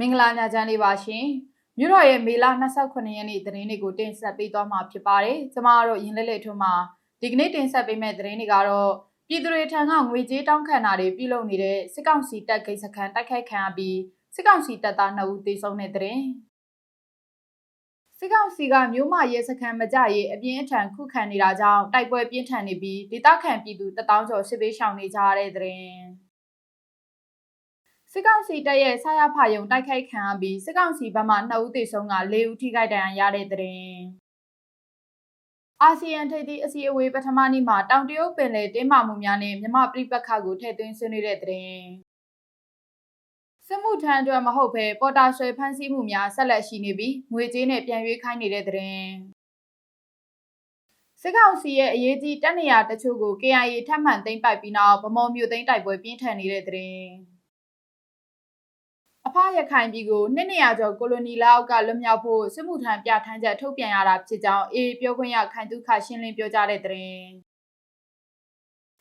မင်္ဂလာညချမ်းလေးပါရှင်မြို့တော်ရဲ့မေလ29ရက်နေ့သတင်းတွေကိုတင်ဆက်ပေးသွားမှာဖြစ်ပါတယ်ကျမတို့ရင်လက်လက်ထွန်းမှာဒီကနေ့တင်ဆက်ပေးမယ့်သတင်းတွေကတော့ပြည်သူတွေထံကငွေကြေးတောင်းခံတာတွေပြုလုပ်နေတဲ့စစ်ကောင်စီတပ်ဂိတ်စခန်းတိုက်ခိုက်ခံရပြီးစစ်ကောင်စီတပ်သား2ဦးသေဆုံးတဲ့သတင်းစစ်ကောင်စီကမြို့မရဲစခန်းမကြရေးအပြင်းအထန်ခုခံနေတာကြောင့်တိုက်ပွဲပြင်းထန်နေပြီးဒေသခံပြည်သူ1000ကျော်စစ်ပေးရှောင်နေကြရတဲ့သတင်း စစ်ကောင်စီတပ်ရဲ့ဆာရဖယုံတိုက်ခိုက်ခံရပြီးစစ်ကောင်စီဘက်မှ2ဦးသေဆုံးက4ဦးထိခိုက်ဒဏ်ရာရတဲ့သတင်းအာဆီယံထိပ်သီးအစည်းအဝေးပထမနေ့မှာတောင်တရုတ်ပင်လယ်တင်းမာမှုများနဲ့မြန်မာပြည်ပခါကိုထည့်သွင်းဆွေးနွေးတဲ့သတင်းစစ်မှုထမ်းအတွက်မဟုတ်ဘဲပေါ်တာဆွဲဖမ်းဆီးမှုများဆက်လက်ရှိနေပြီးငွေကြေးနဲ့ပြန်ရွေးခိုင်းနေတဲ့သတင်းစစ်ကောင်စီရဲ့အရေးကြီးတပ်နေရာတချို့ကို KIA ထပ်မံသိမ်းပိုက်ပြီးနောက်ဗမော်မြို့သိမ်းတိုက်ပွဲပြင်းထန်နေတဲ့သတင်းအဖ ရခိုင်ပြည်ကိုနှစ်နေရာကျော်ကိုလိုနီလက်အောက်ကလွတ်မြောက်ဖို့စစ်မှုထမ်းပြဋ္ဌာန်းချက်ထုတ်ပြန်ရတာဖြစ်ကြောင်းအေပြောခွင့်ရခိုင်တုခရှင်းလင်းပြောကြားတဲ့သတင်း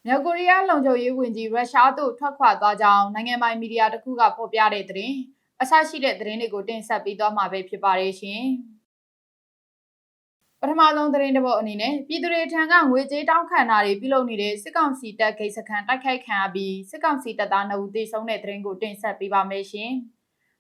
မြောက်ကိုရီးယားလုံခြုံရေးဝန်ကြီးရုရှားသို့ထွက်ခွာသွားကြောင်းနိုင်ငံပိုင်မီဒီယာတစ်ခုကဖော်ပြတဲ့သတင်းအဆရှိတဲ့သတင်းတွေကိုတင်ဆက်ပေးသွားမှာပဲဖြစ်ပါတယ်ရှင်ပထမဆုံးသတင်းတစ်ပုဒ်အနေနဲ့ပြည်သူတွေထံကငွေကြေးတောင်းခံတာတွေပြုလုပ်နေတဲ့စစ်ကောင်စီတပ်ဂိတ်စခန်းတိုက်ခိုက်ခံရပြီးစစ်ကောင်စီတပ်သား2ဦးသေဆုံးတဲ့သတင်းကိုတင်ဆက်ပေးပါမယ်ရှင်။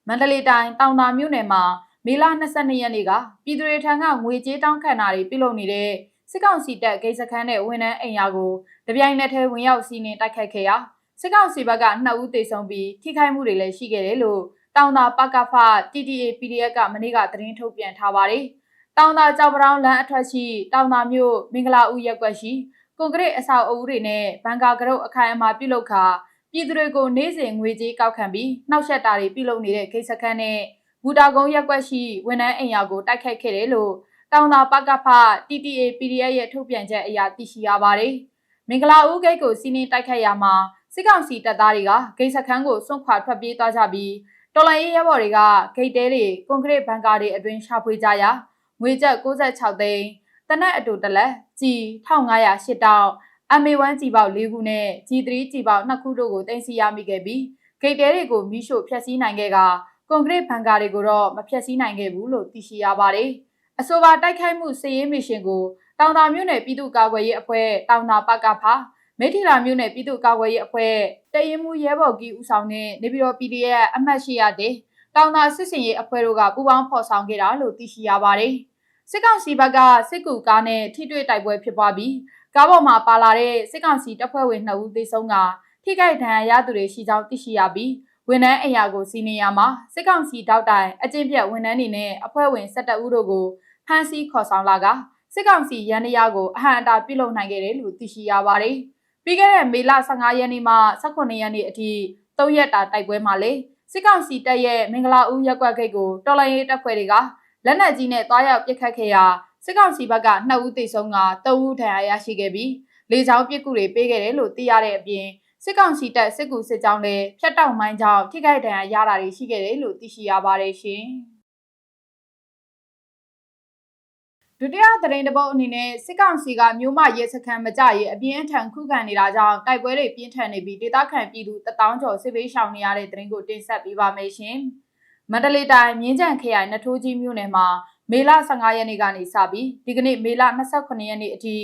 မန္တလေးတိုင်းတောင်သာမြို့နယ်မှာမေလ22ရက်နေ့ကပြည်သူတွေထံကငွေကြေးတောင်းခံတာတွေပြုလုပ်နေတဲ့စစ်ကောင်စီတပ်ဂိတ်စခန်းနဲ့ဝန်ထမ်းအိမ်ယာကိုတပြိုင်နက်တည်းဝင်ရောက်စီးနင်းတိုက်ခိုက်ခဲ့ရာစစ်ကောင်စီဘက်က2ဦးသေဆုံးပြီးထိခိုက်မှုတွေလည်းရှိခဲ့တယ်လို့တောင်သာပကဖ TTA PDF ကမနေ့ကသတင်းထုတ်ပြန်ထားပါတယ်။တောင်သာကြောက်ပတောင်းလမ်းအထွက်ရှိတောင်သာမြို့မင်္ဂလာဦးရပ်ကွက်ရှိကွန်ကရစ်အဆောက်အဦတွေနဲ့ဘန်ကာကရုတ်အခိုင်အမာပြုလုပ်ခါ ပြည်သူတွေကိုနေ့စဉ်ငွေကြေးကောက်ခံပြီးနှောက်ယှက်တာတွေပြုလုပ်နေတဲ့ကိစ္စခန်းနဲ့ဘူတာကုန်းရက်ကွက်ရှိဝန်ထမ်းအိမ်ယာကိုတိုက်ခိုက်ခဲ့တယ်လို့တောင်သာပကဖ TTA PDF ရဲ့ထုတ်ပြန်ချက်အရသိရှိရပါတယ်။မင်္ဂလာဦးဂိတ်ကိုစီးနင်းတိုက်ခိုက်ရမှာစစ်ကောင်စီတပ်သားတွေကဂိတ်စခန်းကိုစွန့်ခွာထွက်ပြေးသွားကြပြီးတော်လိုင်းရေးရဲဘော်တွေကဂိတ်တဲတွေကွန်ကရစ်ဘန်ကာတွေအတွင်းရှာဖွေကြရာငွေကျပ်66သိန်းတနက်အတူတလက်ကြီး1508တောင် MA1 ကြီးပေါက်၄ခုနဲ့ G3 ကြီးပေါက်2ခုတို့ကိုတင်စီရမိခဲ့ပြီးဂိတ်တဲတွေကိုမိရှို့ဖျက်ဆီးနိုင်ခဲ့ကကွန်ကရစ်ဘန်ကာတွေကိုတော့မဖျက်ဆီးနိုင်ခဲ့ဘူးလို့သိရှိရပါတယ်။အဆိုပါတိုက်ခိုက်မှုစီရေးမစ်ရှင်ကိုတောင်တာမြို့နယ်ပြည်သူ့ကာကွယ်ရေးအဖွဲ့တောင်တာပကဖမိထီလာမြို့နယ်ပြည်သူ့ကာကွယ်ရေးအဖွဲ့တရင်မှုရဲဘော်ကြီးဦးဆောင်တဲ့နေပြည်တော် PDF အမှတ်ရှိရတဲ့တောင်တာစစ်စင်ရေးအဖွဲ့တို့ကပူးပေါင်းဖော်ဆောင်ခဲ့တာလို့သိရှိရပါတယ်။စစ်ကောင်စီဘက်ကစစ်ကူကားနဲ့ထိတွေ့တိုက်ပွဲဖြစ်ပွားပြီး ကားပေါ်မှာပါလာတဲ့စစ်ကောင်စီတပ်ဖွဲ့ဝင်2ဦးသေဆုံးကထိခိုက်ဒဏ်ရာရသူတွေရှိကြောင်းသိရှိရပြီးဝန်ထမ်းအရာကိုစီနေရမှာစစ်ကောင်စီတောက်တိုင်အကျင့်ပြတ်ဝန်ထမ်းတွေနဲ့အဖွဲ့ဝင်17ဦးတို့ကိုဖမ်းဆီးခေါ်ဆောင်လာကစစ်ကောင်စီရန်ရကိုအဟံအတာပြုလုပ်နိုင်ခဲ့တယ်လို့သိရှိရပါတယ်။ပြီးခဲ့တဲ့မေလ15ရက်နေ့မှ18ရက်နေ့အထိ3ရက်တာတိုက်ပွဲမှာလေစစ်ကောင်စီတပ်ရဲ့မင်္ဂလာဦးရက်ကွက်ဂိတ်ကိုတော်လိုင်းရေးတပ်ဖွဲ့တွေကလက်နက်ကြီးနဲ့တွားရောက်ပစ်ခတ်ခဲ့ရာ စစ်ကောင်စီဘက်က2ဦးသေဆုံးက3ဦးဒဏ်ရာရရှိခဲ့ပြီးလေကြောင်းပစ်ကူတွေပေးခဲ့တယ်လို့သိရတဲ့အပြင်စစ်ကောင်စီတပ်စစ်ကူစစ်ကြောင်းလည်းဖျက်တောက်မိုင်းကြောင့်ထိခိုက်ဒဏ်ရာရတာတွေရှိခဲ့တယ်လို့သိရှိရပါတယ်ရှင်။ဒုတိယသတင်းတပုတ်အနေနဲ့စစ်ကောင်စီကမြို့မရဲစခန်းမကြရေးအပြင်းအထန်ခုခံနေတာကြောင့်တိုက်ပွဲတွေပြင်းထန်နေပြီးဒေသခံပြည်သူတထောင်ကျော်စစ်ဘေးရှောင်နေရတဲ့သတင်းကိုတင်ဆက်ပေးပါမယ်ရှင်။မန္တလေးတိုင်းမြင်းကြံခရိုင်နထိုးကြီးမြို့နယ်မှာ မေလ15ရက်နေ့ကနေစပြီးဒီကနေ့မေလ28ရက်နေ့အထိ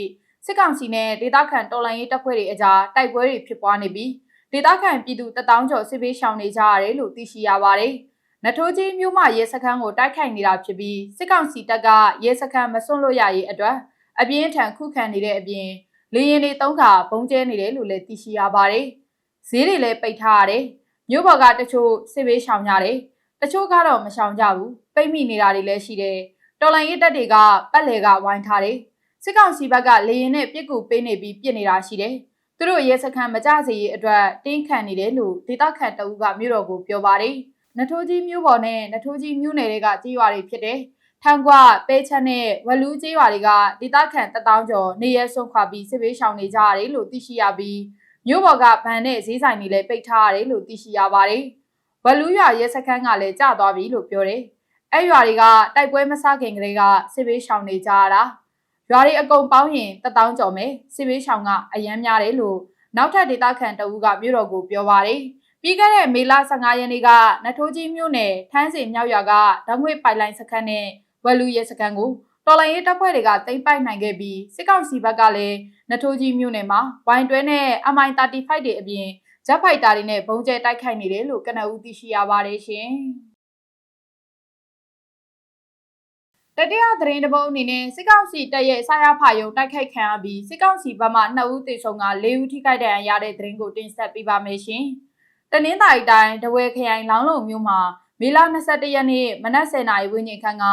စစ်ကောင်စီနဲ့ဒေသခံတော်လှန်ရေးတပ်ဖွဲ့တွေအကြားတိုက်ပွဲတွေဖြစ်ပွားနေပြီးဒေသခံပြည်သူတထောင်ကျော်စစ်ဘေးရှောင်နေကြရတယ်လို့သိရှိရပါတယ်။နထိုးကြီးမြို့မှာရဲစခန်းကိုတိုက်ခိုက်နေတာဖြစ်ပြီးစစ်ကောင်စီတပ်ကရဲစခန်းမစွန့်လို့ရရေးအတွက်အပြင်းထန်ခုခံနေတဲ့အပြင်လေရင်တွေသုံးခါပုံကျဲနေတယ်လို့လည်းသိရှိရပါတယ်။ဈေးတွေလည်းပိတ်ထားရတယ်။မြို့ပေါ်ကတချို့စစ်ဘေးရှောင်ကြတယ်။တချို့ကတော့မရှောင်ကြဘူး။ပိတ်မိနေတာတွေလည်းရှိတယ်။ တော်လိုင်းရေးတပ်တွေကပတ်လေကဝိုင်းထားတယ်။စစ်ကောင်စီဘက်ကလေရင်နဲ့ပြစ်ကူပေးနေပြီးပြစ်နေတာရှိတယ်။သူတို့ရဲစခန်းမကြစေရေးအတွက်တင်းခံနေတယ်လို့ဒေသခံတအုပ်ကမြို့တော်ကိုပြောပါတယ်။နထိုးကြီးမြို့ပေါ်နဲ့နထိုးကြီးမြို့နယ်တွေကကြေးရွာတွေဖြစ်တယ်။ထန်ကွပဲချက်နဲ့ဝလူးကြေးရွာတွေကဒေသခံတထောင်ကျော်နေရဲဆုံးခွာပြီးစစ်ဘေးရှောင်နေကြရတယ်လို့သိရှိရပြီးမြို့ပေါ်ကဗန်နဲ့ဈေးဆိုင်တွေလည်းပိတ်ထားရတယ်လို့သိရှိရပါတယ်။ဝလူးရွာရဲစခန်းကလည်းကျသွားပြီလို့ပြောတယ်။ အဲ့ရွာတွေကတိုက်ပွဲမဆခင်ကလေးကစစ်ဘေးရှောင်နေကြရတာ။ရွာတွေအကုန်ပေါင်းရင်တထောင်ကျော်မယ်စစ်ဘေးရှောင်ကအရန်များတယ်လို့နောက်ထပ်ဒေသခံတအူးကမြို့တော်ကိုပြောပါတယ်ပြီးခဲ့တဲ့မေလ15ရက်နေ့ကနထိုးကြီးမြို့နယ်ထန်းစင်မြောက်ရွာကဓာတ်ငွေပိုက်လိုင်းစခန်းနဲ့ဝယ်လူရဲစခန်းကိုတော်လိုင်းရေးတပ်ဖွဲ့တွေကသိမ်းပိုက်နိုင်ခဲ့ပြီးစစ်ကောင်စီဘက်ကလည်းနထိုးကြီးမြို့နယ်မှာဝိုင်တွဲနဲ့ MI35 တွေအပြင်ဂျက်ဖိုက်တာတွေနဲ့ဘုံကျဲတိုက်ခိုက်နေတယ်လို့ကနအူးသိရှိရပါတယ်ရှင် တတိယသတင်းတစ်ပုဒ်အနေနဲ့စစ်ကောင်စီတပ်ရဲ့ဆာရဖာယုံတိုက်ခိုက်ခံရပြီးစစ်ကောင်စီဘက်မှ2ဦးသေဆုံးက4ဦးထိခိုက်ဒဏ်ရာရတဲ့သတင်းကိုတင်ဆက်ပေးပါမယ်ရှင်။တနင်္သာရီတိုင်းတဝဲခရိုင်လောင်းလုံမြို့မှာမေလ22ရက်နေ့မနက်10:00နာရီဝန်းကျင်ခန့်က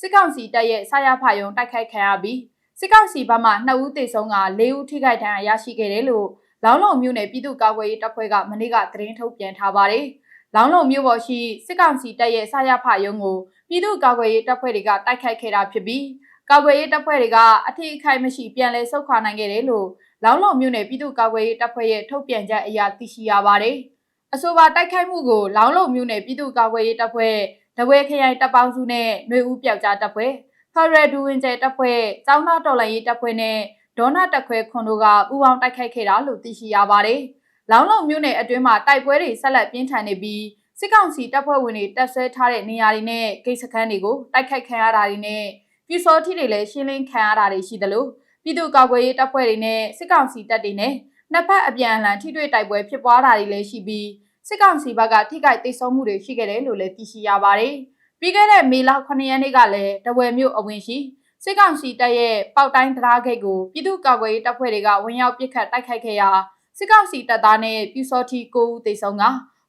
စစ်ကောင်စီတပ်ရဲ့ဆာရဖာယုံတိုက်ခိုက်ခံရပြီးစစ်ကောင်စီဘက်မှ2ဦးသေဆုံးက4ဦးထိခိုက်ဒဏ်ရာရရှိခဲ့တယ်လို့လောင်းလုံမြို့နယ်ပြည်သူ့ကာကွယ်ရေးတပ်ဖွဲ့ကမနေ့ကသတင်းထုတ်ပြန်ထားပါတယ်။လောင်းလုံမြို့ပေါ်ရှိစစ်ကောင်စီတပ်ရဲ့ဆာရဖာယုံကို ပြည်သူ့ကာကွယ်ရေးတပ်ဖွဲ့တွေကတိုက်ခိုက်ခဲ့တာဖြစ်ပြီးကာကွယ်ရေးတပ်ဖွဲ့တွေကအထူးအခိုက်မရှိပြန်လည်ဆုတ်ခွာနိုင်ခဲ့တယ်လို့လောင်းလုံမြို့နယ်ပြည်သူ့ကာကွယ်ရေးတပ်ဖွဲ့ရဲ့ထုတ်ပြန်ချက်အရသိရှိရပါတယ်။အဆိုပါတိုက်ခိုက်မှုကိုလောင်းလုံမြို့နယ်ပြည်သူ့ကာကွယ်ရေးတပ်ဖွဲ့တဝဲခရိုင်တပ်ပေါင်းစုနဲ့ຫນွေဦးပြောက်ကြားတပ်ဖွဲ့ဖရယ်ဒူဝင်ကျဲတပ်ဖွဲ့ចောင်းသားတော်လှန်ရေးတပ်ဖွဲ့နဲ့ဒေါနာတက်ခွဲခွန်တို့ကပူးပေါင်းတိုက်ခိုက်ခဲ့တာလို့သိရှိရပါတယ်။လောင်းလုံမြို့နယ်အတွင်းမှာတိုက်ပွဲတွေဆက်လက်ပြင်းထန်နေပြီး စစ်ကောင်စီတပ်ဖွဲ့ဝင်တွေတပ်ဆွဲထားတဲ့နေရာတွေနဲ့ဂိတ်စခန်းတွေကိုတိုက်ခိုက်ခံရတာတွေနဲ့ပြည်စောထီတွေလည်းရှင်းလင်းခံရတာတွေရှိသလိုပြည်သူ့ကာကွယ်ရေးတပ်ဖွဲ့တွေနဲ့စစ်ကောင်စီတပ်တွေနဲ့နှစ်ဖက်အပြန်အလှန်ထိတွေ့တိုက်ပွဲဖြစ်ပွားတာတွေလည်းရှိပြီးစစ်ကောင်စီဘက်ကထိခိုက်သိမ်းဆုံးမှုတွေရှိခဲ့တယ်လို့လည်းသိရှိရပါတယ်။ပြီးခဲ့တဲ့မေလ9ရက်နေ့ကလည်းတဝယ်မြို့အဝင်ရှိစစ်ကောင်စီတပ်ရဲ့ပေါက်တိုင်းတရားဂိတ်ကိုပြည်သူ့ကာကွယ်ရေးတပ်ဖွဲ့တွေကဝင်ရောက်ပစ်ခတ်တိုက်ခိုက်ခဲ့ရာစစ်ကောင်စီတပ်သားနဲ့ပြူစောထီ9ဦးသေဆုံးက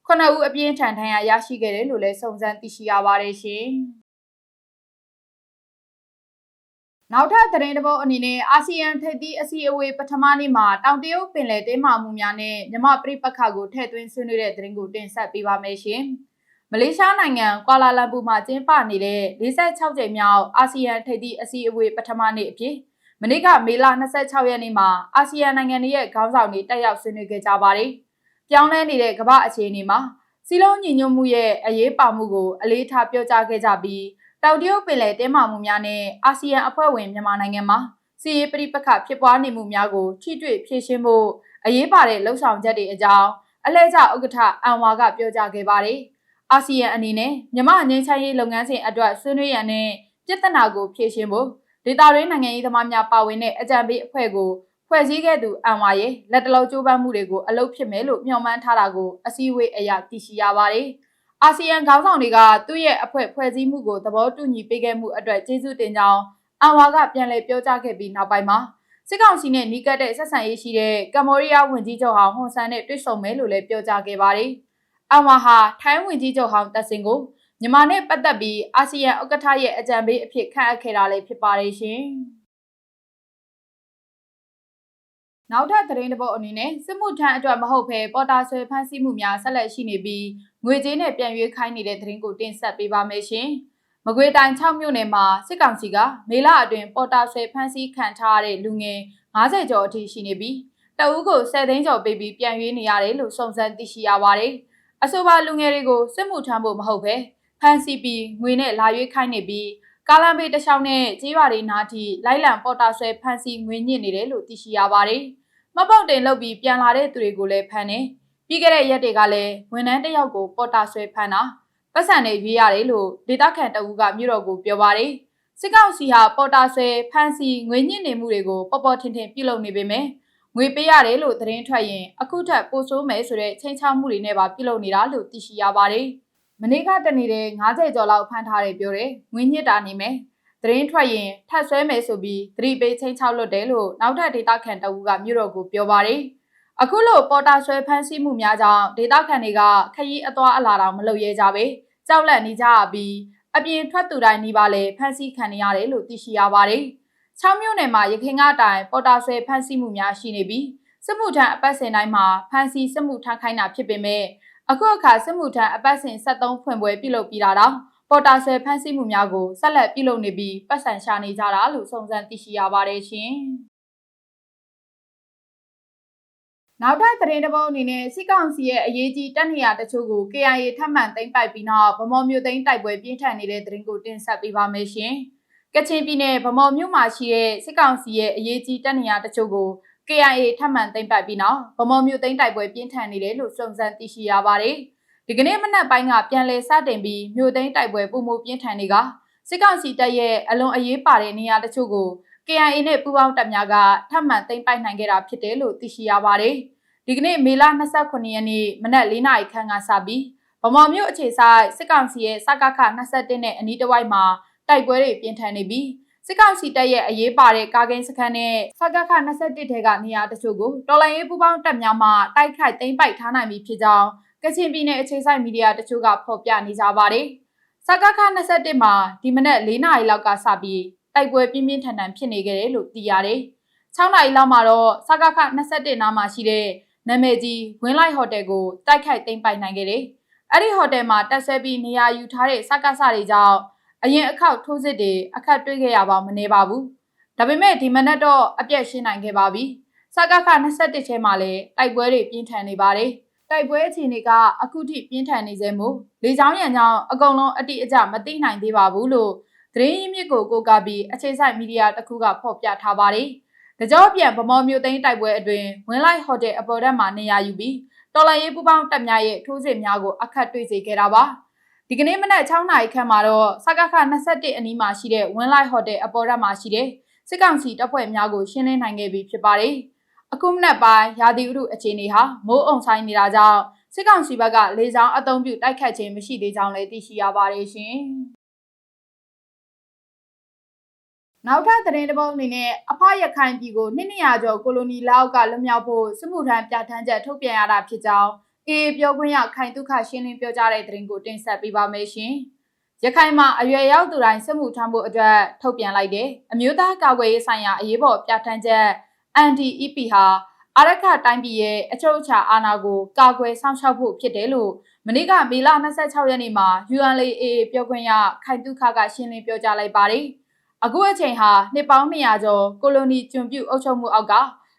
ခုနှစ်ဦးအပြင်းထန်ထဏ်ရာရရှိခဲ့တယ်လို့လည်းစုံစမ်းသိရှိရပါတယ်ရှင်။နောက်ထပ်သတင်းတစ်ပုဒ်အနေနဲ့အာဆီယံထိပ်သီးအစည်းအဝေးပထမနေ့မှာတောင်တရုတ်ပင်လယ်တင်းမာမှုများနဲ့မြမပြိပခါကိုထည့်သွင်းဆွေးနွေးတဲ့သတင်းကိုတင်ဆက်ပေးပါမယ်ရှင်။မလေးရှားနိုင်ငံကွာလာလမ်ပူမှာကျင်းပနေတဲ့46ကြိမ်မြောက်အာဆီယံထိပ်သီးအစည်းအဝေးပထမနေ့အဖြစ်မနေ့ကမေလ26ရက်နေ့မှာအာဆီယံနိုင်ငံတွေရဲ့ခေါင်းဆောင်တွေတက်ရောက်ဆွေးနွေးခဲ့ကြပါတယ်။ ပြောင်းလဲနေတဲ့ကမ္ဘာအခြေအနေမှာစီလုံးညီညွတ်မှုရဲ့အရေးပါမှုကိုအလေးထားပြောကြားခဲ့ကြပြီးတောင်တရုတ်ပင်လယ်တင်းမာမှုများနဲ့အာဆီယံအဖွဲ့ဝင်မြန်မာနိုင်ငံမှာစီရေးပြိပခဖြစ်ပွားနေမှုများကိုထိတွေ့ဖြေရှင်းဖို့အရေးပါတဲ့လှုံ့ဆော်ချက်တွေအကြောင်းအလဲကျဥက္ကဋ္ဌအန်ဝါကပြောကြားခဲ့ပါတယ်။အာဆီယံအနေနဲ့မြန်မာငင်းချိုင်းရေးလုပ်ငန်းစဉ်အတွက်ဆွေးနွေးရန်နဲ့ပြဿနာကိုဖြေရှင်းဖို့ဒေတာရင်းနိုင်ငံရေးသမားများပါဝင်တဲ့အကြံပေးအဖွဲ့ကို ဖွဲ့စည်းခဲ့သူအန်ဝါရဲ့လက်တလုံးကြိုးပမ်းမှုတွေကိုအလုပ်ဖြစ်မယ်လို့မျှော်မှန်းထားတာကိုအစည်းအဝေးအရာသိရှိရပါတယ်။အာဆီယံခေါင်းဆောင်တွေကသူ့ရဲ့အဖွဲ့ဖွဲ့စည်းမှုကိုသဘောတူညီပေးခဲ့မှုအတွက်ကျေးဇူးတင်ကြောင်းအန်ဝါကပြန်လည်ပြောကြားခဲ့ပြီးနောက်ပိုင်းမှာစစ်ကောင်စီနဲ့နှီးကပ်တဲ့ဆက်ဆံရေးရှိတဲ့ကမ္ဘောဒီးယားဝန်ကြီးချုပ်ဟောင်းဟွန်ဆန်နဲ့တွေ့ဆုံမယ်လို့လည်းပြောကြားခဲ့ပါတယ်။အန်ဝါဟာထိုင်းဝန်ကြီးချုပ်ဟောင်းတက်စင်ကိုမြန်မာနဲ့ပတ်သက်ပြီးအာဆီယံဥက္ကဋ္ဌရဲ့အကြံပေးအဖြစ်ခန့်အပ်ခဲ့တာလည်းဖြစ်ပါတယ်ရှင်။ နောက်ထပ်သတင်းတစ်ပုဒ်အနေနဲ့စစ်မှုထမ်းအတွက်မဟုတ်ဘဲပေါ်တာဆွဲဖမ်းဆီးမှုများဆက်လက်ရှိနေပြီးငွေကြေးနဲ့ပြန်ရွေးခိုင်းနေတဲ့သတင်းကိုတင်ဆက်ပေးပါမယ်ရှင်။မကွေတိုင်း6မြို့နယ်မှာစစ်ကောင်စီကမေလအတွင်းပေါ်တာဆွဲဖမ်းဆီးခံထားရတဲ့လူငယ်90ကျော်အထိရှိနေပြီးတအူးကို10သိန်းကျော်ပေးပြီးပြန်ရွေးနေရတယ်လို့စုံစမ်းသိရှိရပါတယ်။အဆိုပါလူငယ်တွေကိုစစ်မှုထမ်းဖို့မဟုတ်ဘဲဖမ်းဆီးပြီးငွေနဲ့လာရွေးခိုင်းနေပြီးကာလမေးတခြားနဲ့ကြေးရွာတွေနားထိလိုက်လံပေါ်တာဆွဲဖမ်းဆီးငွေညစ်နေတယ်လို့သိရှိရပါတယ်။ မပေါက်တင်လုပ်ပြီးပြန်လာတဲ့သူတွေကိုလည်းဖမ်းနေ။ပြီးခဲ့တဲ့ရက်တွေကလည်းဝန်ထမ်းတစ်ယောက်ကိုပေါ်တာဆွဲဖမ်းတာပတ်စံနဲ့ရွေးရတယ်လို့ဒေသခံတအူးကမြို့တော်ကိုပြောပါတယ်။စစ်ကောင်စီဟာပေါ်တာဆွဲဖမ်းဆီးငွေညစ်နေမှုတွေကိုပေါ်ပေါ်ထင်ထင်ပြုလုပ်နေပေမဲ့ငွေပေးရတယ်လို့သတင်းထွက်ရင်အခုထက်ပိုဆိုးမယ်ဆိုတဲ့ချိန်ချောက်မှုတွေနဲ့ပါပြုလုပ်နေတာလို့သိရှိရပါတယ်။မနေ့ကတနေ့တည်း90ကျော်လောက်ဖမ်းထားတယ်ပြောတယ်ငွေညစ်တာနေမယ် သတင်းထွက်ရင်ထပ်ဆွဲမယ်ဆိုပြီးသတိပေးချင်းချောက်လွတ်တယ်လို့နောက်ထပ်ဒေတာခန်တအူးကမြို့တော်ကိုပြောပါတယ်အခုလိုပေါ်တာဆွဲဖမ်းဆီးမှုများကြောင့်ဒေတာခန်တွေကခရီးအသွားအလာတောင်မလုပ်ရဲကြပဲကြောက်လန့်နေကြရပြီးအပြင်ထွက်သူတိုင်းနေပါလေဖမ်းဆီးခံနေရတယ်လို့သိရှိရပါတယ်။6မြို့နယ်မှာရခိုင်ကအတိုင်းပေါ်တာဆွဲဖမ်းဆီးမှုများရှိနေပြီးစစ်မှုထမ်းအပတ်စဉ်တိုင်းမှာဖမ်းဆီးစစ်မှုထမ်းခိုင်းတာဖြစ်ပေမဲ့အခုအခါစစ်မှုထမ်းအပတ်စဉ်73ဖွင့်ပွဲပြုလုပ်ပြီးတာတော့ ပေါ်တာဆွဲဖမ်းဆီးမှုများကိုဆက်လက်ပြုလုပ်နေပြီးပတ်စံရှာနေကြတာလို့စုံစမ်းသိရှိရပါတယ်ရှင်။နောက်ထပ်သတင်းတစ်ပုဒ်အနေနဲ့စစ်ကောင်စီရဲ့အရေးကြီးတပ်နေရာတချို့ကို KIA ထပ်မံသိမ်းပိုက်ပြီးနောက်ဗမော်မြို့သိမ်းတိုက်ပွဲပြင်းထန်နေတဲ့သတင်းကိုတင်ဆက်ပေးပါမယ်ရှင်။ကချင်ပြည်နယ်ဗမော်မြို့မှာရှိတဲ့စစ်ကောင်စီရဲ့အရေးကြီးတပ်နေရာတချို့ကို KIA ထပ်မံသိမ်းပိုက်ပြီးနောက်ဗမော်မြို့သိမ်းတိုက်ပွဲပြင်းထန်နေတယ်လို့စုံစမ်းသိရှိရပါတယ်။ ဒီကနေ့မနက်ပိုင်းကပြန်လည်စတင်ပြီးမြို့သိမ်းတိုက်ပွဲပုံမှုပြင်းထန်နေကစစ်ကောင်စီတပ်ရဲ့အလွန်အရေးပါတဲ့နေရာတချို့ကို KIA နဲ့ပူးပေါင်းတပ်များကထပ်မံသိမ်းပိုက်နိုင်ခဲ့တာဖြစ်တယ်လို့သိရှိရပါတယ်။ဒီကနေ့မေလ29ရက်နေ့မနက်၄နာရီခန့်ကစပြီးဗမော်မြို့အခြေဆိုင်စစ်ကောင်စီရဲ့စကခ21နဲ့အနီးတစ်ဝိုက်မှာတိုက်ပွဲတွေပြင်းထန်နေပြီးစစ်ကောင်စီတပ်ရဲ့အရေးပါတဲ့ကာကင်းစခန်းနဲ့စကခ21ထဲကနေရာတချို့ကိုတော်လိုင်းရေးပူးပေါင်းတပ်များမှတိုက်ခိုက်သိမ်းပိုက်ထားနိုင်ပြီဖြစ်ကြောင်း ကချင်ပြည်နယ်အခြေစိုက်မီဒီယာတချို့ကဖော်ပြနေကြပါတယ်။စကခ21မှာဒီမနက်၄နာရီလောက်ကစပြီးတိုက်ပွဲပြင်းပြင်းထန်ထန်ဖြစ်နေခဲ့တယ်လို့သိရတယ်။6နာရီလောက်မှာတော့စကခ21နားမှာရှိတဲ့နာမည်ကြီးဝင်းလိုက်ဟိုတယ်ကိုတိုက်ခိုက်သိမ်းပိုက်နိုင်ခဲ့တယ်။အဲ့ဒီဟိုတယ်မှာတက်ဆွဲပြီးနေရာယူထားတဲ့စကစတွေကြောင့်အရင်အခောက်ထိုးစစ်တွေအခက်တွေ့ခဲ့ရပါမနေပါဘူး။ဒါပေမဲ့ဒီမနက်တော့အပြည့်ရှင်းနိုင်ခဲ့ပါပြီ။စကခ21ထဲမှာလည်းတိုက်ပွဲတွေပြင်းထန်နေပါတယ်။ တိုက်ပွဲအခြေအနေကအခုထိပြင်းထန်နေစေမို့လေကြောင်းရံကြောင့်အကုန်လုံးအတိအကျမသိနိုင်သေးပါဘူးလို့သတင်းရင်းမြစ်ကိုကိုကပြီးအခြေစိုက်မီဒီယာတစ်ခုကဖော်ပြထားပါတယ်။တကြောပြန်ဗမော်မျိုးသိန်းတိုက်ပွဲအတွင်းဝင်းလိုက်ဟိုတယ်အပေါ်ဓာတ်မှာနေရာယူပြီးတော်လိုင်းရေးပူပေါင်းတပ်များရဲ့ထိုးစစ်များကိုအခက်တွေ့စေခဲ့တာပါ။ဒီကနေ့မနက်6နာရီခန့်မှာတော့စကခ21အနီးမှာရှိတဲ့ဝင်းလိုက်ဟိုတယ်အပေါ်ဓာတ်မှာရှိတဲ့စစ်ကောင်စီတပ်ဖွဲ့များကိုရှင်းလင်းနိုင်ခဲ့ပြီဖြစ်ပါတယ်။ အခုမနက်ပိုင်းရာသီဥတုအခြေအနေဟာမိုးအုံဆိုင်နေတာကြောင့်စစ်ကောင်စီဘက်ကလေကြောင်းအုံပြုတိုက်ခတ်ခြင်းမရှိသေးကြောင်းလည်းသိရှိရပါတယ်ရှင်။နောက်ထပ်သတင်းတစ်ပုဒ်အနေနဲ့အဖရခိုင်ပြည်ကိုနှစ်နှစ်ရာကျော်ကိုလိုနီလောက်ကလွတ်မြောက်ဖို့စစ်မှုထမ်းပြဋ္ဌာန်းချက်ထုတ်ပြန်ရတာဖြစ်ကြောင်းအေးပြောခွင့်ရခိုင်ဒုက္ခရှင်းလင်းပြောကြားတဲ့သတင်းကိုတင်ဆက်ပေးပါမယ်ရှင်။ရခိုင်မှာအရွယ်ရောက်သူတိုင်းစစ်မှုထမ်းဖို့အတွက်ထုတ်ပြန်လိုက်တဲ့အမျိုးသားကာကွယ်ရေးဆိုင်ရာအရေးပေါ်ပြဋ္ဌာန်းချက် NDEP ဟာအရခတိုင်းပြည်ရဲ့အချုပ်အခြာအာဏာကိုကာကွယ်စောင့်ရှောက်ဖို့ဖြစ်တယ်လို့မနေ့ကမေလ26ရက်နေ့မှာ UNLA ပြောခွင့်ရခိုင်ဒုက္ခကရှင်းလင်းပြောကြားလိုက်ပါတယ်။အခုအချိန်ဟာနှစ်ပေါင်း200ကျော်ကိုလိုနီကျွန်ပြုအုပ်ချုပ်မှုအောက်က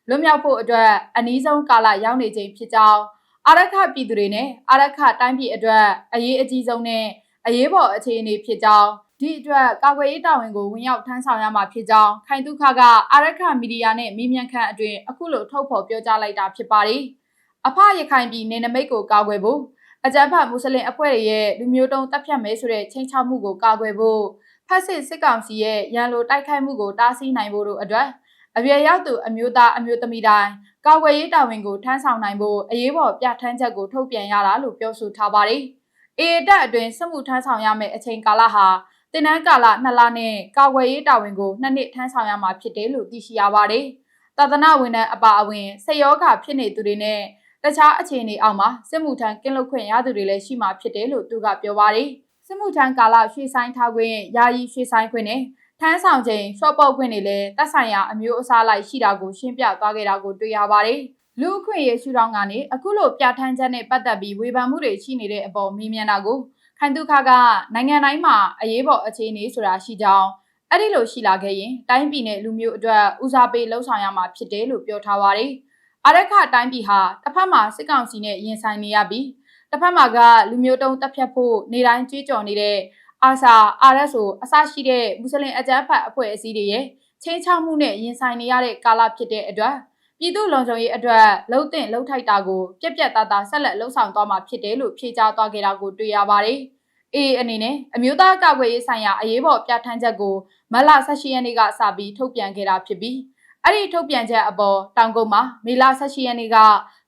လွတ်မြောက်ဖို့အတွက်အနည်းဆုံးကာလရောက်နေချိန်ဖြစ်ကြောင်းအာရခပြည်သူတွေနဲ့အာရခတိုင်းပြည်အတွက်အရေးအကြီးဆုံးနဲ့ အရေးပေါ်အခြေအနေဖြစ်ကြောင်းဒီအတွက်ကာကွယ်ရေးတာဝန်ကိုဝင်ရောက်ထမ်းဆောင်ရမှာဖြစ်ကြောင်းခိုင်တုခကအာရခမီဒီယာနဲ့မိမြန်ခန့်အတွင်အခုလိုထုတ်ဖော်ပြောကြားလိုက်တာဖြစ်ပါတယ်။အဖရခိုင်ပြည်နေနမိတ်ကိုကာကွယ်ဖို့အကြမ်းဖက်မွတ်စလင်အဖွဲ့တွေရဲ့လူမျိုးတုံးတပ်ဖြတ်မဲဆိုတဲ့ချင်းချောက်မှုကိုကာကွယ်ဖို့ဖက်စစ်စစ်ကောင်စီရဲ့ရန်လိုတိုက်ခိုက်မှုကိုတားဆီးနိုင်ဖို့တို့အတွက်အပြည့်ရောက်သူအမျိုးသားအမျိုးသမီးတိုင်းကာကွယ်ရေးတာဝန်ကိုထမ်းဆောင်နိုင်ဖို့အရေးပေါ်ပြဋ္ဌာန်းချက်ကိုထုတ်ပြန်ရတာလို့ပြောဆိုထားပါတယ်။ အေတက်အတွင်းစစ်မှုထမ်းဆောင်ရမယ့်အချိန်ကာလဟာတင်နန်းကာလ2လနဲ့ကာကွယ်ရေးတာဝန်ကိုနှစ်နှစ်ထမ်းဆောင်ရမှာဖြစ်တယ်လို့သိရှိရပါတယ်။သာသနာဝန်ထမ်းအပါအဝင်ဆေယောဂဖြစ်နေသူတွေနဲ့တခြားအခြေအနေအောက်မှာစစ်မှုထမ်းကင်းလွတ်ခွင့်ရသူတွေလည်းရှိမှာဖြစ်တယ်လို့သူကပြောပါတယ်။စစ်မှုထမ်းကာလရွှေဆိုင်ထားခွင့်ယာယီရွှေဆိုင်ခွင့်နဲ့ထမ်းဆောင်ချိန်ရှော့ပေါက်ခွင့်တွေလည်းတက်ဆိုင်ရာအမျိုးအစားလိုက်ရှိတာကိုရှင်းပြသွားခဲ့တာကိုတွေ့ရပါတယ်။ လူအခွင့်အရေးရှုထောင့်ကနေအခုလိုပြဋ္ဌာန်းချက်နဲ့ပတ်သက်ပြီးဝေဖန်မှုတွေရှိနေတဲ့အပေါ်မေးမြန်းတာကိုခိုင်တုခကနိုင်ငံတိုင်းမှာအရေးပေါ်အခြေအနေဆိုတာရှိကြောင်းအဲ့ဒီလိုရှိလာခဲ့ရင်တိုင်းပြည်နဲ့လူမျိုးအတွက်ဦးစားပေးလှုံ့ဆော်ရမှာဖြစ်တယ်လို့ပြောထားပါတယ်။အရက်ခတိုင်းပြည်ဟာတစ်ဖက်မှာစစ်ကောင်စီနဲ့ရင်ဆိုင်နေရပြီးတစ်ဖက်မှာကလူမျိုးတုံးတပ်ဖြတ်ဖို့နေတိုင်းကြွေးကြော်နေတဲ့အာဆာ RSO အစရှိတဲ့မွတ်စလင်အကြမ်းဖက်အဖွဲ့အစည်းတွေရဲ့ချင်းချောက်မှုနဲ့ရင်ဆိုင်နေရတဲ့ကာလဖြစ်တဲ့အတွက် ပြည်သူလုံခြုံရေးအတွက်လှုပ်တင်လှုပ်ထိုက်တာကိုပြက်ပြက်သားသားဆက်လက်လှုပ်ဆောင်သွားမှာဖြစ်တယ်လို့ဖြေကြားသွားခဲ့တာကိုတွေ့ရပါတယ်။အေးအနေနဲ့အမျိုးသားကာကွယ်ရေးဆိုင်ရာအရေးပေါ်ပြဋ္ဌာန်းချက်ကိုမလ18ရက်နေ့ကစပြီးထုတ်ပြန်ခဲ့တာဖြစ်ပြီးအဲ့ဒီထုတ်ပြန်ချက်အပေါ်တောင်ကုန်းမှာမေလ18ရက်နေ့က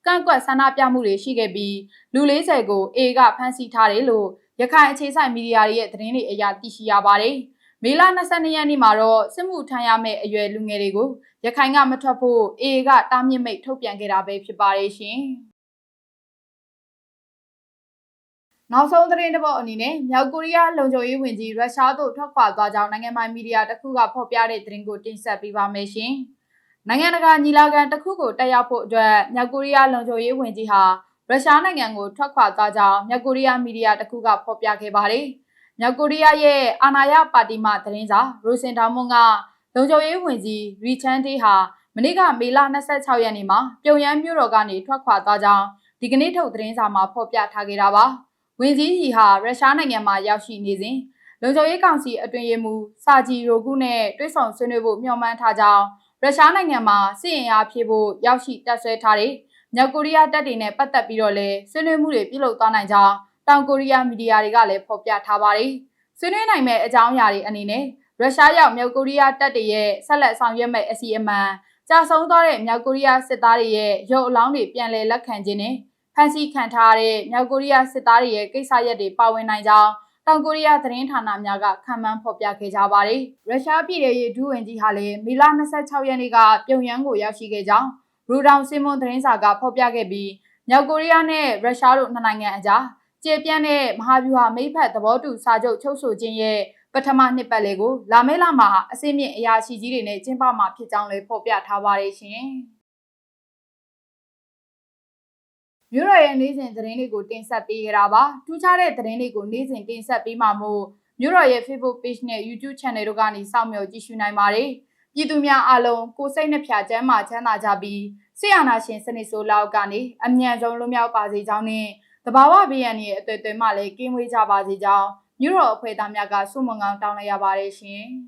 ကန့်ကွက်ဆန္ဒပြမှုတွေရှိခဲ့ပြီးလူ40ကိုအေကဖမ်းဆီးထားတယ်လို့ရခိုင်အခြေစိုက်မီဒီယာတွေရဲ့သတင်းတွေအရသိရှိရပါတယ်။ မေလ22ရက်နေ့မှာတော့စစ်မှုထမ်းရမယ့်အရွယ်လူငယ်တွေကိုရခိုင်ကမထွက်ဖို့အေကတားမြစ်မိတ်ထုတ်ပြန်ခဲ့တာပဲဖြစ်ပါတယ်ရှင်။နောက်ဆုံးသတင်းတစ်ပုဒ်အနေနဲ့မြောက်ကိုရီးယားလုံခြုံရေးဝန်ကြီးရုရှားသို့ထွက်ခွာသွားကြောင်းနိုင်ငံပိုင်မီဒီယာတစ်ခုကဖော်ပြတဲ့သတင်းကိုတင်ဆက်ပေးပါမယ်ရှင်။နိုင်ငံတကာညီလာခံတစ်ခုကိုတက်ရောက်ဖို့အတွက်မြောက်ကိုရီးယားလုံခြုံရေးဝန်ကြီးဟာရုရှားနိုင်ငံကိုထွက်ခွာသွားကြောင်းမြောက်ကိုရီးယားမီဒီယာတစ်ခုကဖော်ပြခဲ့ပါတယ်။ မြောက်ကိုရီးယားရဲ့အာဏာရပါတီမှသတင်းစာရိုစင်ဒါမွန်ကလုံခြုံရေးဝန်ကြီးရီချန်တေးဟာမနေ့ကမေလ26ရက်နေ့မှာပြုံရန်မြို့တော်ကနေထွက်ခွာသွားကြောင်းဒီကနေ့ထုတ်သတင်းစာမှာဖော်ပြထားခဲ့တာပါ။ဝန်ကြီးကြီးဟာရုရှားနိုင်ငံမှာရောက်ရှိနေစဉ်လုံခြုံရေးကောင်စီအတွင်ရေးမှူးစာဂျီရိုဂုနဲ့တွဲဆောင်ဆွေးနွေးဖို့မျှော်မှန်းထားကြောင်းရုရှားနိုင်ငံမှာစစ်ရင်အားဖြည့်ဖို့ရောက်ရှိတပ်ဆွဲထားတဲ့မြောက်ကိုရီးယားတပ်တွေနဲ့ပတ်သက်ပြီးတော့လည်းဆွေးနွေးမှုတွေပြုလုပ်သွားနိုင်ကြောင်း တောင်ကိုရီးယားမီဒီယာတွေကလည်းဖော်ပြထားပါတယ်။ဆွေးနွေးနိုင်မဲ့အကြောင်းအရာတွေအနေနဲ့ရုရှားရောက်မြောက်ကိုရီးယားတပ်တွေရဲ့ဆက်လက်ဆောင်ရွက်မဲ့အစီအမံကြာဆုံးသွားတဲ့မြောက်ကိုရီးယားစစ်သားတွေရဲ့ရုပ်အလောင်းတွေပြန်လည်လက်ခံခြင်းနဲ့ဖမ်းဆီးခံထားရတဲ့မြောက်ကိုရီးယားစစ်သားတွေရဲ့ကိစ္စရပ်တွေပါဝင်နိုင်ကြောင်းတောင်ကိုရီးယားသတင်းဌာနများကခံမှန်းဖော်ပြခဲ့ကြပါတယ်။ရုရှားပြည်ထောင်ရေးဒုဝန်ကြီးဟာလည်းမီလ26ရက်နေ့ကပြုံယမ်းကိုရောက်ရှိခဲ့ကြောင်းရူဒေါင်စင်မွန်သတင်းစာကဖော်ပြခဲ့ပြီးမြောက်ကိုရီးယားနဲ့ရုရှားတို့နှစ်နိုင်ငံအကြား ကျေပြန့်တဲ့မဟာဗျူဟာမိတ်ဖက်သဘောတူစာချုပ်ချုပ်ဆိုခြင်းရဲ့ပထမနှစ်ပတ်လေကိုလာမယ့်လမှာအစိမ့်မြင့်အရာရှိကြီးတွေနဲ့ကျင်းပမှာဖြစ်ကြောင်းလည်းဖော်ပြထားပါတယ်ရှင်။မြို့တော်ရဲ့နေ့စဉ်သတင်းတွေကိုတင်ဆက်ပေးကြတာပါ။ထူးခြားတဲ့သတင်းတွေကိုနေ့စဉ်တင်ဆက်ပေးမှာမို့မြို့တော်ရဲ့ Facebook Page နဲ့ YouTube Channel တို့ကနေစောင့်မျှော်ကြည့်ရှုနိုင်ပါတယ်။ပြည်သူများအားလုံးကိုယ်စိတ်နှဖျားချမ်းသာချမ်းသာကြပြီးဆရာနာရှင်စနစ်ဆိုးလောက်ကနေအမြန်ဆုံးလွတ်မြောက်ပါစေကြောင်းနဲ့တ ဘာဝဘေးရန်ရဲ့အတွေ့အကြုံမှလည်းကင်းဝေးကြပါစေကြောင်းမြို့တော်အဖွဲ့သားများကဆုမွန်ကောင်းတောင်းလိုက်ရပါတယ်ရှင်။